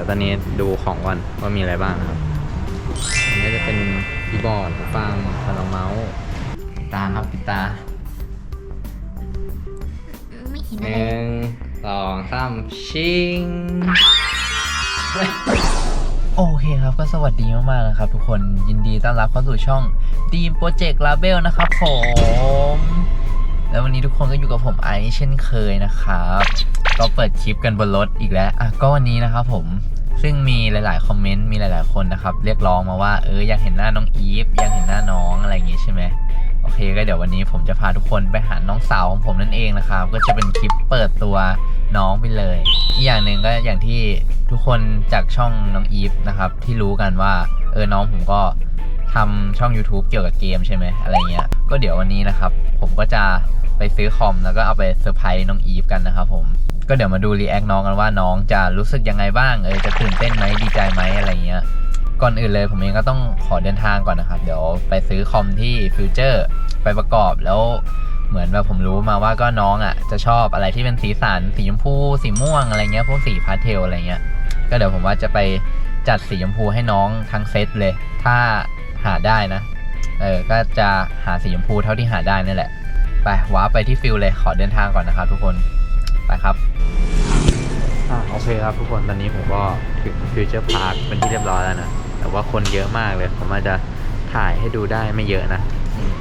ดี๋ยวตอนนี้ดูของก่อนว่ามีอะไรบ้างนะครับอันนี้ก็จะเป็นคีย์บอร์ดหูฟังพลังเมาส์ปิดตาครับปิดตาไม่เห็นหอะไรนึ่งสองสามชิงโอเคครับก็สวัสดีมากๆนะครับทุกคนยินดีต้อนรับเข้าสู่ช่อง Dream Project Label นะครับผม แล้ววันนี้ทุกคนก็อยู่กับผมไอซ์เช่นเคยนะครับ ก็เปิดคลิปกันบนรถอีกแล้วอะก็วันนี้นะครับผมซึ่งมีหลาย ๆ คอมเมนต์มีหลาย ๆ คนนะครับ เรียกร้องมาว่าเอออยากเห็นหน้าน้องอีฟอยากเห็นหน้าน้องอะไรอย่างงี้ใช่ไหมโอเคก็เดี๋ยววันนี้ผมจะพาทุกคนไปหาน้องสาวของผมนั่นเองนะครับ ก็จะเป็นคลิปเปิดตัวน้องไปเลย อีกอย่างหนึ่งก็อย่างที่ทุกคนจากช่องน้องอีฟนะครับที่รู้กันว่าเออน้องผมก็ทำช่อง YouTube เกี่ยวกับเกมใช่ไหมอะไรเงี้ยก็เดี๋ยววันนี้นะครับ ผมก็จะ ไปซื้อคอมแล้วก็เอาไปเซอร์ไพรส์น้องอีฟกันนะครับผม ก็เดี๋ยวมาดูรีแอคน้องกันว่าน้องจะรู้สึกยังไงบ้าง เออจะตื่นเต้นไหมดีใจไหมอะไรเงี้ย ก่อนอื่นเลยผมเองก็ต้องขอเดินทางก่อนนะครับ เดี๋ยวไปซื้อคอมที่ฟิวเจอร์ไปประกอบแล้วเหมือนแบบผมรู้มาว่าก็น้องอะจะชอบอะไรที่เป็นสีสันสีชมพู สีม่วงอะไรเงี้ยพวกสีพาสเทลอะไรเงี้ย ก็เดี๋ยวผมว่าจะไปจัดสีชมพูให้น้องทั้งเซตเลย ถ้าหาได้นะ เออ ก็จะหาสีชมพูเท่าที่หาได้นี่แหละ ไปว้าร์ปไปที่ฟิลเลยขอเดินทางก่อนนะครับทุกคนไปครับอะโอเคครับทุกคนตอนนี้ผมก็ถึงฟิวเจอร์พาร์คเป็นที่เรียบร้อยแล้วนะ แต่ว่าคนเยอะมากเลย ผมอาจจะถ่ายให้ดูได้ไม่เยอะนะอืม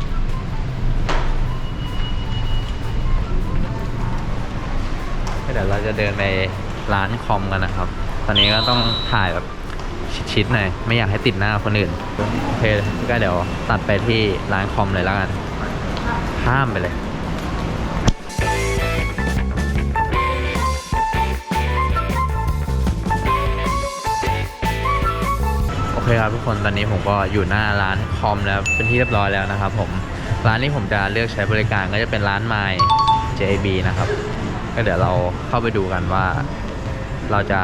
ก็เดี๋ยวเราจะเดินไปร้านคอมกันนะครับ ตอนนี้ก็ต้องถ่ายแบบชิดๆหน่อย ไม่อยากให้ติดหน้าคนอื่น โอเคก็เดี๋ยวตัดไปที่ร้านคอมเลยแล้วกัน ข้ามไปเลยโอเคครับทุกคนตอนนี้ผมก็อยู่หน้าร้านคอมแล้วเป็นที่เรียบร้อยแล้วนะครับผมร้านที่ผมจะเลือกใช้บริการก็จะเป็นร้าน My JB นะครับ ก็เดี๋ยวเราเข้าไปดูกันว่า เราจะ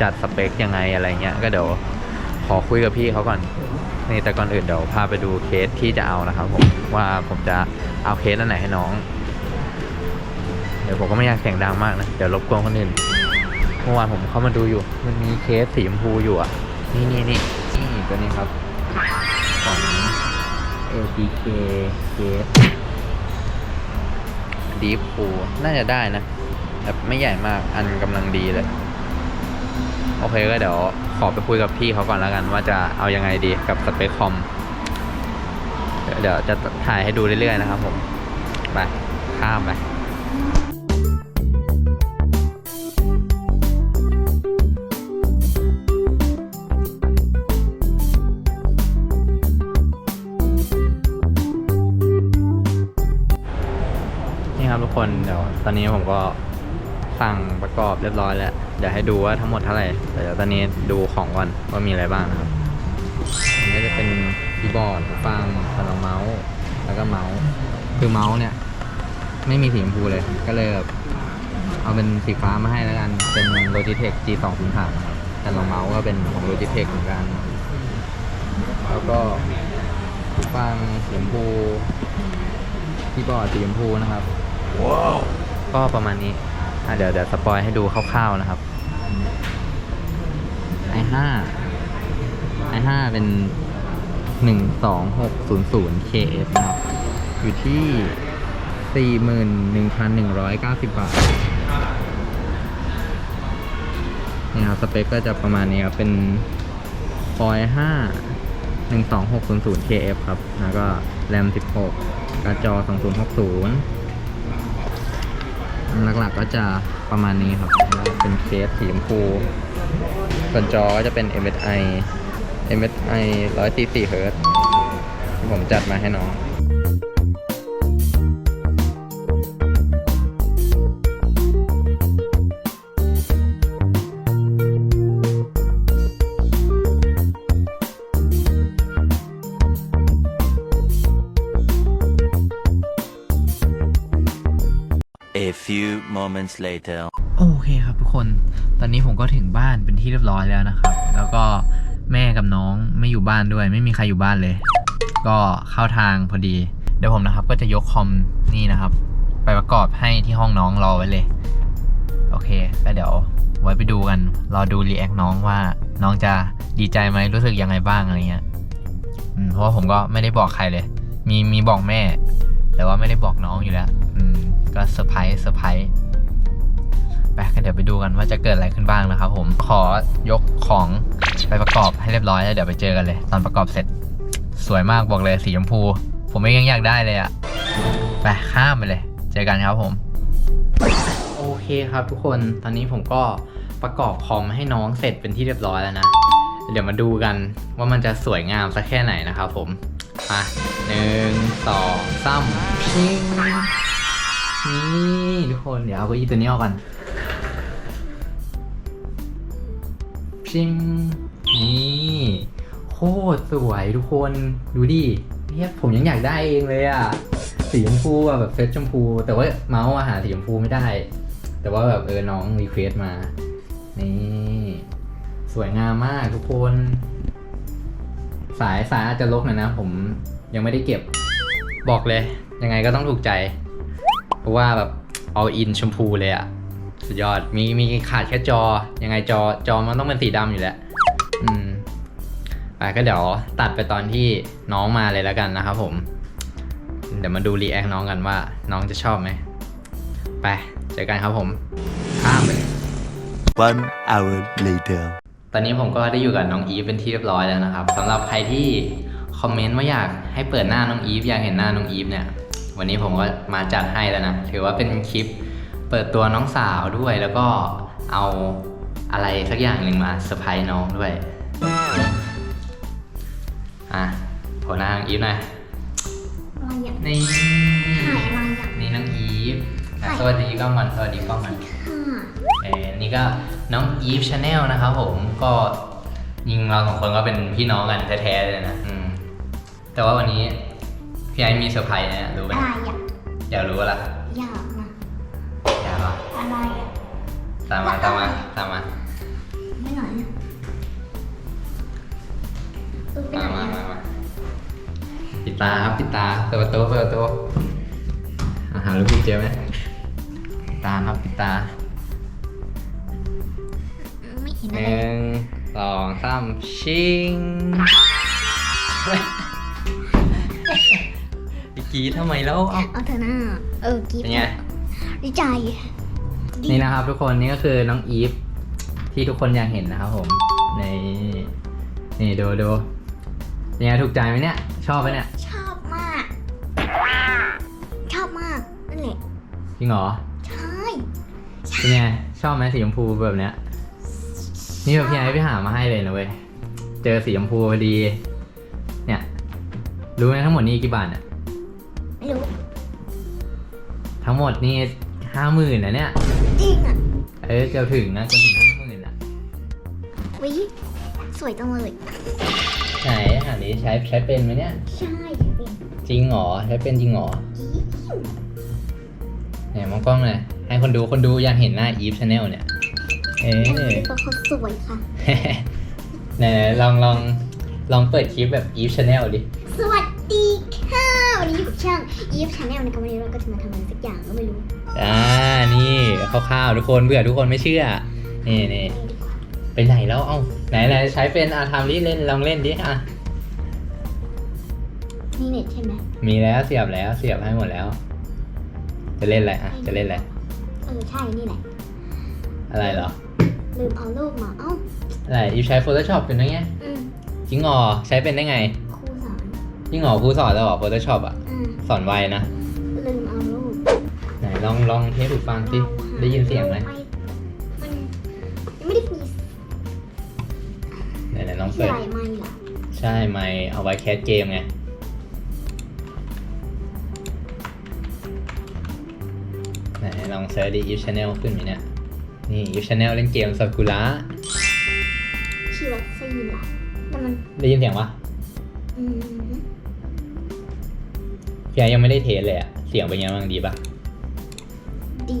จัดสเปคยังไงอะไรเงี้ยก็เดี๋ยวขอคุยกับพี่เขาก่อน นี่แต่ก่อนอื่นเดี๋ยวพาไปดูเคสที่จะเอานะครับผมว่าผมจะเอาเคสอันไหนให้น้อง เดี๋ยวผมก็ไม่อยากเสียงดังมากนะ เดี๋ยวรบกวนคนอื่นเมื่อวานผมเข้ามาดูอยู่ มันมีเคสสีชมพูอยู่อะ นี่นี่นี่นี่ตัวนี้ครับของ ATK เคส Deep Cool น่าจะได้นะแบบไม่ใหญ่มากอันกำลังดีเลย โอเคก็เดี๋ยว ขอไปคุยกับพี่เขาก่อนแล้วกัน ว่าจะเอายังไงดีกับสเปคคอมเดี๋ยวเดี๋ยวจะถ่ายให้ดูเรื่อยๆนะครับผม ไป ข้ามไปนี่ครับทุกคนเดี๋ยวตอนนี้ผมก็ สั่งประกอบเรียบร้อยแล้ว เดี๋ยวให้ดูว่าทั้งหมดเท่าไหร่แต่เดี๋ยวตอนนี้ดูของก่อนว่ามีอะไรบ้างนะครับอันนี้จะเป็นคีย์บอร์ดหูฟังพลังเมาส์แล้วก็เมาส์คือเมาส์เนี่ย ไม่มีสีชมพูเลย ก็เลยแบบเอาเป็นสีฟ้ามาให้แล้วกัน เป็น Logitech G 2 0 3 ครับแต่รองเมาส์ก็เป็นของ Logitech เหมือนกัน แล้วก็หูฟังสีชมพูคีย์บอร์ดสีชมพูนะครับก็ประมาณนี้ อะเดี๋ยวเดี๋ยวสปอยให้ดูคร่าวๆนะครับ i5 i5 เป็นหนึ่งสองหกศูนย์ศูนย์ KF นะครับอยู่ที่สี่หมื่นหนึ่งพันหนึ่งร้อยเก้าสิบบาทนี่ครับสเปคก็จะประมาณนี้ครับ เป็น Core i5 หนึ่งสองหกศูนย์ศูนย์ KF ครับ แล้วก็แรมสิบหกกร์ดจอสองศูนย์หกศูนย์ หลักๆก็จะประมาณนี้ครับ เป็นเคสสีชมพูส่วนจอก็จะเป็น MSI MSI 144 Hz ที่ผมจัดมาให้น้อง few moments later. โอเคครับทุกคน ตอนนี้ผมก็ถึงบ้านเป็นที่เรียบร้อยแล้วนะครับ แล้วก็แม่กับน้องไม่อยู่บ้านด้วย ไม่มีใครอยู่บ้านเลย ก็เข้าทางพอดี เดี๋ยวผมนะครับก็จะยกคอมนี่นะครับ ไปประกอบให้ที่ห้องน้องรอไว้เลย โอเคก็เดี๋ยวไว้ไปดูกัน รอดูรีแอคน้องว่าน้องจะดีใจไหมรู้สึกยังไงบ้างอะไรเงี้ยเพราะว่าผมก็ไม่ได้บอกใครเลย มีมีบอกแม่ แต่ว่าไม่ได้บอกน้องอยู่แล้ว ก็เซอร์ไพรส์เซอร์ไพรส์ไปก็เดี๋ยวไปดูกันว่าจะเกิดอะไรขึ้นบ้างนะครับผมขอยกของไปประกอบให้เรียบร้อยแล้วเดี๋ยวไปเจอกันเลย ตอนประกอบเสร็จ สวยมากบอกเลยสีชมพู ผมเองยังอยากได้เลยอะไปข้ามไปเลย เจอกันครับผม โอเคครับทุกคนตอนนี้ผมก็ประกอบคอมให้น้องเสร็จเป็นที่เรียบร้อยแล้วนะ เดี๋ยวมาดูกันว่ามันจะสวยงามสักแค่ไหนนะครับผมมาหนึ่งสองสามพิง นี่ทุกคนเดี๋ยวเอาเก้าอี้ตัวนี้ออกกันพิงนี่โคตรสวยทุกคนดูดิเนี่ยผมยังอยากได้เองเลยอะสีชมพูอะแบบเฟซชมพู แต่ว่าเมาส์อะหาสีชมพูไม่ได้ แต่ว่าแบบเออน้องรีเควสมา นี่ สวยงามมากทุกคน สายสายอาจจะลกหน่อยนะ ผมยังไม่ได้เก็บ บอกเลย ยังไงก็ต้องถูกใจ ราะว่าแบบเอาอินชมพูเลยอะสุดยอดมีมีขาดแค่จอ ยังไงจอจอมันต้องเป็นสีดำอยู่แล้วอืมไปก็เดี๋ยวตัดไปตอนที่น้องมาเลยแล้วกันนะครับผม เดี๋ยวมาดูรีแอคน้องกันว่า น้องจะชอบไหมไปเจอกันครับผมข้ามไป One hour later. ตอนนี้ผมก็ได้อยู่กับน้องอีฟเป็นที่เรียบร้อยแล้วนะครับสำหรับใครที่คอมเมนต์ว่าอยากให้เปิดหน้าน้องอีฟอยากเห็นหน้าน้องอีฟเนี่ย วันนี้ผมก็มาจัดให้แล้วนะ ถือว่าเป็นคลิปเปิดตัวน้องสาวด้วย แล้วก็เอาอะไรสักอย่างหนึ่งมาเซอร์ไพรส์น้องด้วย อะโผล่หน้าน้องอีฟหน่อยอะไรอะนี่ถ่ายอะไรอะนี่น้องอีฟอะสวัสดีกล้องมันสวัสดีกล้องมัน ค่ะเออนี่ก็น้องอีฟชาแนลนะครับผมก็ยิงเราสองคนก็เป็นพี่น้องกันแท้ๆเลยนะอืมแต่ว่าวันนี้ พี่ไอ้มีเซอร์ไพรส์นะรู้ไหมอะไรอะอยากรู้อะไรอยากนะอยากเหรออะไรอะตามมาตามมาตามมาไม่หน่อยอะเออไปไหนมามาอะมามาปิดตาครับปิดตาเปิดประตูเปิดประตูอาหาลูกพี่เจอไหมปิดตาครับปิดตาไม่เห็นหอะไรนึ่งสองสามชิงอี กกีทำไมแล้วเอ้าเอาเถอะนะเออกิ๊บเป็นไง ดีใจนี่นะครับทุกคนนี่ก็คือน้องอีฟที่ทุกคนอยากเห็นนะครับผมในนี่ดูดูเป็นไงถูกใจไหมเนี่ย ชอบไหมเนี่ยชอบมาก ชอบมากนั่นแหละจริงเหรอใช่เป็นไงชอบไหมสีชมพูแบบเนี้ยนี่แบบพี่ไอ้พี่หามาให้เลยนะเว้ยเจอสีชมพูพอดี เนี่ย รู้ไหมทั้งหมดนี่กี่บาทเนี่ย ไม่รู้ ทั้งหมดนี่ห้าหมื่นนะเนี่ย จริงอะเออเกือบถึงนะเกือบถึงห้าหมื่นอะวิสวยจังเลยไหนอันนี้ใช้ใช้เป็นไหมเนี่ย ใช่จริงจริงเหรอใช้เป็นจริงเหรอเนี่ยมองกล้องเลยให้คนดูคนดูอยากเห็นหน้าอีฟชาแนลเนี่ย เอ๊นั่นคืะอเพราะเขาสวยค่ะไหนๆลองลองลองเปิดคลิปแบบอีฟชาแนลดิ สวัสดีค่ะ วันนี้อยู่กับช่างอีฟชาแนลในกันวันนี้เราก็จะมาทำอะไรสักอย่างก็ไม่รู้อ่านี่คร่าวๆทุกคนเบื่อทุกคนไม่เชื่อ นี่นี่ไปไหนแล้วเอ้าไหนไหนใช้เป็นอาทำดิเล่นลองเล่นดิอะนี่เน็ตใช่ไหมมีแล้วเสียบแล้วเสียบให้หมดแล้ว จะเล่นอะไรอะจะเล่นอะไรเออใช่นี่แหละอะไรเหรอลืมเอารูปมาเอ้าอะไรอีฟใช้ Photoshop เป็นไงอืมจริงเหรอใช้เป็นได้ไง ครูสอนจริงเหรอครูสอนแล้วเหรอ Photoshop อะ อืมสอนไวนะ ลืมเอารูปไหนลองลองเทสหูฟังสิ ได้ยินเสียงไหมมันยังไม่ได้มีไหนไหนลองที่เปิดไรไม่หรอใช่ไม่เอาไว้แคสเกมไง ไหนลองเซิร์ชดิ If Channel ขึ้นไหมเนี่ย นี่ If Channel เล่นเกมซากุระชีวัคซีนเหรอแต่มันได้ยินเสียงปะอืม พี่ไอยังไม่ได้เทสเลยอะเสียงเป็นไงบ้างดีปะดี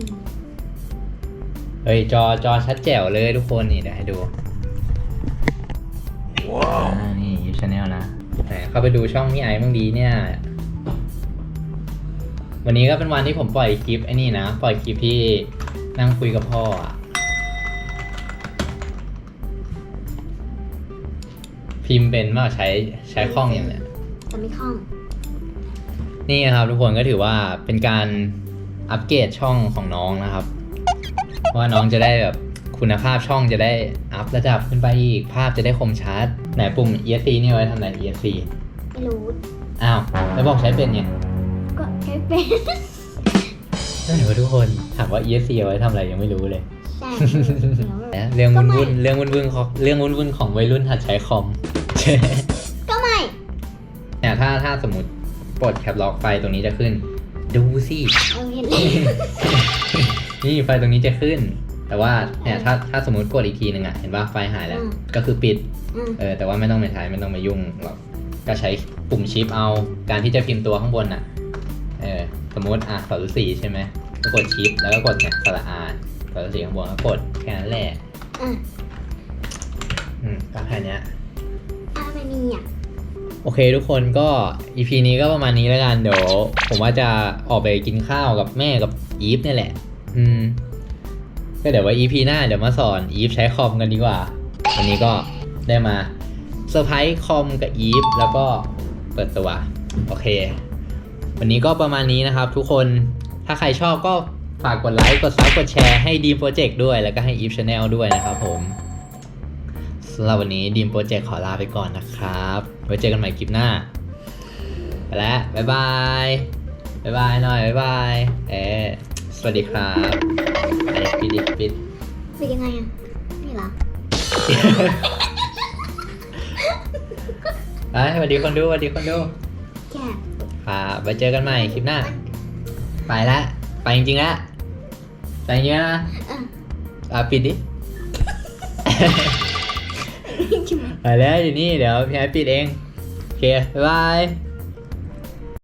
เฮ้ยจอจอชัดแจ๋วเลยทุกคนนี่เดี๋ยวให้ดูว้าวนี่ยูชาแนลนะแหมเข้าไปดูช่องพี่ไอ้บ้างดีเนี่ย วันนี้ก็เป็นวันที่ผมปล่อยคลิปไอ้นี่นะ ปล่อยคลิปที่นั่งคุยกับพ่ออะพิมพ์เป็นมากใช้ใช้คล่องอย่างเนี้ยจะไม่คล่อง นี่นะครับทุกคนก็ถือว่าเป็นการอัปเกรดช่องของน้องนะครับ เพราะว่าน้องจะได้แบบคุณภาพช่องจะได้อัพระดับขึ้นไปอีก ภาพจะได้คมชัด ไหนปุ่ม ESC นี่ไว้ทำอะไร ESC ไม่รู้ อ้าว แล้วบอกใช้เป็นไงก็ใช้เป็นนั่นเหรอทุกคน ถามว่า ESC เอาไว้ทำอะไรยังไม่รู้เลย ใช่เรื่องก็วุ่นไม่วุ่นๆเรื่องวุ่นวุ่นๆของเรื่องวุ่นวุ่นๆของวัยรุ่นหัดใช้คอม ก็ไม่ เนี่ยถ้าถ้าสมมติ ปลดแคปล็อกไฟตรงนี้จะขึ้น ดูสิเอาเห็นเลยนี่ไฟตรงนี้จะขึ้น แต่ว่าเนี่ยถ้าถ้าสมมติกดอีกทีหนึ่งอะเห็นว่าไฟหายแล้วอืมก็คือปิดอืมเออแต่ว่าไม่ต้องไปใช้ไม่ต้องไปยุ่งหรอกก็ใช้ปุ่มชิปเอาการที่จะพิมพ์ตัวข้างบนอะเออสมมติอะสอรุสีใช่ไหมก็กดชิปแล้วก็กดเนี่ยสระอาสอรุสีข้างบนก็กดแค่นั้นแหละอะอืมก็แค่เนี้ย อะไม่มีอะ โอเคทุกคนก็ EP นี้ก็ประมาณนี้แล้วกันเดี๋ยวผมว่าจะออกไปกินข้าวกับแม่กับอีฟเนี่ยแหละ อืม ก็เดี๋ยวไว้ EP หน้าเดี๋ยวมาสอนอีฟใช้คอมกันดีกว่าวันนี้ก็ได้มาเซอร์ไพรส์คอมกับอีฟแล้วก็เปิดตัวโอเค วันนี้ก็ประมาณนี้นะครับ ทุกคนถ้าใครชอบก็ฝากกดไลค์ กดซับกดแชร์ให้ดีมโปรเจกต์ด้วย แล้วก็ให้อีฟชาแนลด้วยนะครับผมสำหรับวันนี้ดีมโปรเจกต์ขอลาไปก่อนนะครับ ไว้เจอกันใหม่คลิปหน้า ไปแล้วบ๊ายบายบ๊ายบายหน่อยบ๊ายบายเอ๊สวัสดีครับไอ้ปิดดิปิดเป็นยังไงอะนี่เหรอไปสวัสดีคนดูสวัสดีคนดูแค่ครับไว้เจอกันใหม่คลิปหน้า ไปแล้วไปจริงๆแล้วไปจริงๆแล้วนะอะอะปิดดิ ไปแล้วอยู่นี่เดี๋ยวพี่ไอ้ปิดเอง โอเค บ๊ายบาย